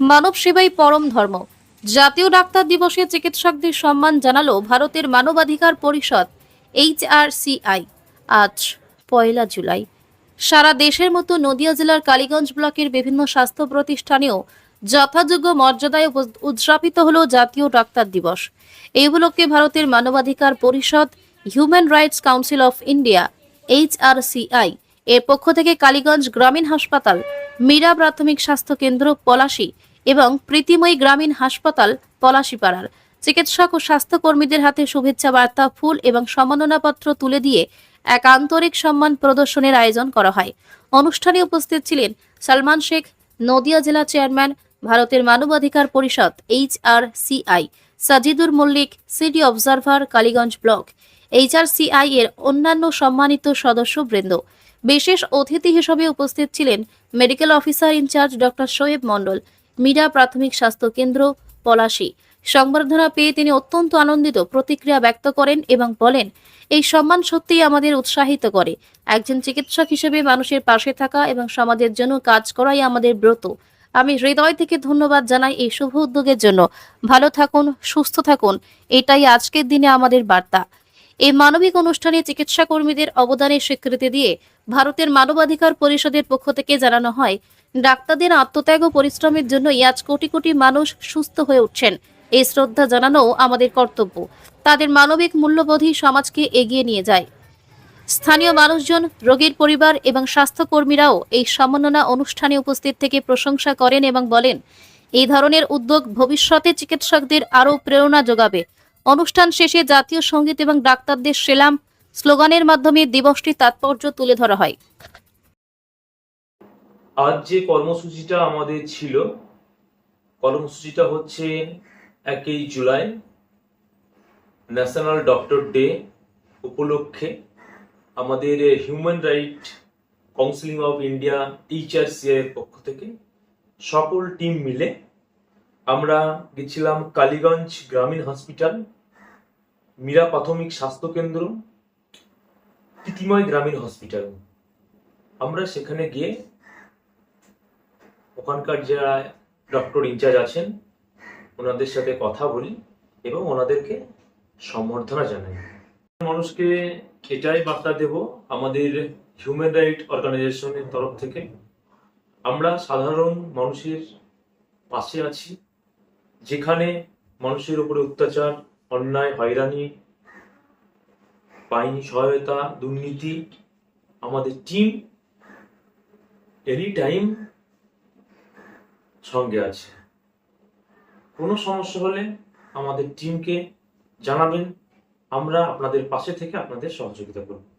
মানব সেবাই পরম ধর্ম। জাতীয় ডাক্তার দিবসে চিকিৎসকদের সম্মান জানালো ভারতের মানবাধিকার পরিষদ, এইচ আর এইচআরসিআই আজ পয়লা জুলাই। সারা দেশের মতো নদিয়া জেলার কালীগঞ্জ ব্লকের বিভিন্ন স্বাস্থ্য প্রতিষ্ঠানেও যথাযোগ্য মর্যাদায় উদযাপিত হল জাতীয় ডাক্তার দিবস। এই উপলক্ষে ভারতের মানবাধিকার পরিষদ, human rights council of India, H R HRCI এর পক্ষ থেকে কালীগঞ্জ গ্রামীণ হাসপাতাল, মীরা প্রাথমিক স্বাস্থ্য কেন্দ্র পলাশী এবং প্রীতিময়ী গ্রামীণ হাসপাতাল পলাশীপাড়ার চিকিৎসক ও স্বাস্থ্যকর্মীদের হাতে শুভেচ্ছা বার্তা, ফুল এবং সম্মাননাপত্র তুলে দিয়ে এক আন্তরিক সম্মান প্রদর্শনের আয়োজন করা হয়। অনুষ্ঠানে উপস্থিত ছিলেন সালমান শেখ, নদিয়া জেলা চেয়ারম্যান, ভারতের মানবাধিকার পরিষদ, H R CI Sajidur Mallick, city observer, Kaliganj block HRCI এর অন্যান্য সম্মানিত সদস্যবৃন্দ। বিশেষ অতিথি হিসেবে উপস্থিত ছিলেন medical officer in charge doctor Shoaib Mondal Mira প্রাথমিক স্বাস্থ্য কেন্দ্র, পলাশী। সংবর্ধনা পেয়ে তিনি অত্যন্ত আনন্দিত, প্রতিক্রিয়া ব্যক্ত করেন এবং বলেন, এই সম্মান সত্যিই আমাদের উৎসাহিত করে। একজন চিকিৎসক হিসেবে মানুষের পাশে থাকা এবং সমাজের জন্য কাজ করাই আমাদের ব্রত। আমি হৃদয় থেকে ধন্যবাদ জানাই এই শুভ উদ্যোগের জন্য। ভালো থাকুন, সুস্থ থাকুন। এটাই আজকের দিনে আমাদের বার্তা। এই মানবিক অনুষ্ঠানে চিকিৎসা কর্মীদের অবদানের স্বীকৃতি দিয়ে ভারতের মানবাধিকার পরিষদের পক্ষ থেকে জানানো হয় ডাক্তারদের আত্মত্যাগ ও পরিশ্রমের জন্য আজ কোটি কোটি মানুষ সুস্থ হয়ে উঠছেন। এই শ্রদ্ধা জানানো আমাদের কর্তব্য। তাদের মানবিক মূল্যবোধই সমাজকে এগিয়ে নিয়ে যায়। স্থানীয় মানুষজন, রোগীর পরিবার এবং স্বাস্থ্যকর্মীরাও এই সম্মাননা অনুষ্ঠানে উপস্থিত থেকে প্রশংসা করেন এবং বলেন, এই ধরনের উদ্যোগ ভবিষ্যতে চিকিৎসকদের আরও প্রেরণা যোগাবে। অনুষ্ঠান শেষে জাতীয় সংগীত এবং ডাক্তারদের সেলাম, স্লোগানের মাধ্যমে দিবসটির তাৎপর্য তুলে ধরা হয়। আজ যে কর্মসূচিটা আমাদের ছিল, কর্মসূচিটা হচ্ছে একই জুলাই ন্যাশনাল ডক্টর ডে উপলক্ষে আমাদের human right counselling of India HRC এর পক্ষ থেকে সকল টিম মিলে আমরা গেছিলাম কালীগঞ্জ গ্রামীণ হসপিটাল মীরা প্রাথমিক স্বাস্থ্যকেন্দ্র প্রীতিময় গ্রামীণ হসপিটাল আমরা সেখানে গিয়ে ওখানকার যারা ডক্টর ইনচার্জ আছেন, ওনাদের সাথে কথা বলি এবং ওনাদেরকে সম্বর্ধনা জানাই। মানুষকে এটাই বার্তা দেব, আমাদের হিউম্যান রাইট অর্গানাইজেশনের তরফ থেকে। আমরা সাধারণ মানুষের পাশে আছি, যেখানে মানুষের উপরে অত্যাচার, অন্যায়, হয়রানি পাইনি সহায়তা, দুর্নীতি আমাদের টিম এনি টাইম সঙ্গে আছে। কোনো সমস্যা হলে আমাদের টিমকে জানাবেন। আমরা আপনাদের পাশে থেকে আপনাদের সহযোগিতা করব।